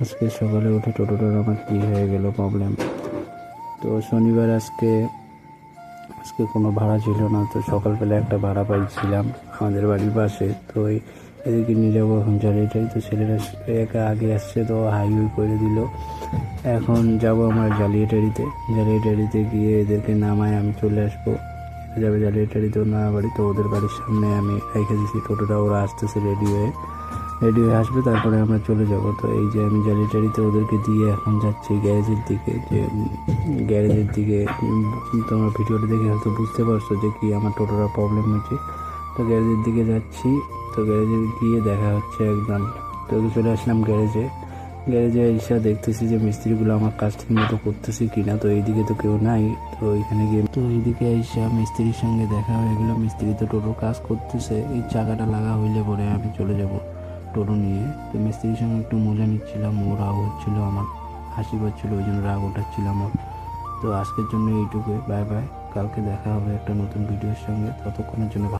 আজকে সকালে উঠে টোটোটার আমার কী হয়ে গেল প্রবলেম তো শনিবার আজকে আজকে কোনো ভাড়া ছিল না, তো সকালবেলা একটা ভাড়া পাইছিলাম আমাদের বাড়ির পাশে। তো ওই এদিকে নিয়ে যাব এখন জালিটাই তো ছেলেরা একা আগে আসছে, তো হাইওয়ে করে দিল। এখন যাব আমার জালিয়াটারিতে জালিয়াটারিতে গিয়ে এদেরকে নামায় আমি চলে আসব। যাবে জালিয়াটারিতে না বাড়ি তো ওদের বাড়ির সামনে আমি রেখে দিয়েছি টোটোটা ওরা আসতেছে রেডি হয়ে। রেডি হয়ে আসবে, তারপরে আমরা চলে যাব। তো এই যে আমি জালিটারিতে ওদেরকে দিয়ে এখন যাচ্ছি গ্যারেজের দিকে, যে গ্যারেজের দিকে তোমরা ভিডিওটা দেখে হয়তো বুঝতে পারছ যে কি আমার টোটোটা প্রবলেম হয়েছে তো গ্যারেজের দিকে যাচ্ছি, তো গ্যারেজে গিয়ে দেখা হচ্ছে একদম তো চলে আসলাম গ্যারেজে। গ্যারেজে এসে দেখতেছি যে মিস্ত্রিগুলো আমার কাজ ঠিক মতো করতেছে কিনা, তো এইদিকে তো কেউ নাই। তো ওইখানে গিয়ে, তো এইদিকে এসে মিস্ত্রির সঙ্গে দেখা হয়ে গেলো। মিস্ত্রি তো টোটো কাজ করতেছে, এই চাকাটা লাগা হইলে পরে আমি চলে যাব। টোটো নিয়ে, তো মিস্ত্রির সঙ্গে একটু মজা নিচ্ছিলাম। ও রাগ হচ্ছিল, আমার হাসি পাচ্ছিলো, ওই জন্য রাগ ওঠাচ্ছিল আমার তো আজকের জন্য এইটুকুই, বাই বাই, কালকে দেখা হবে একটা নতুন ভিডিওর সঙ্গে, ততক্ষণের জন্য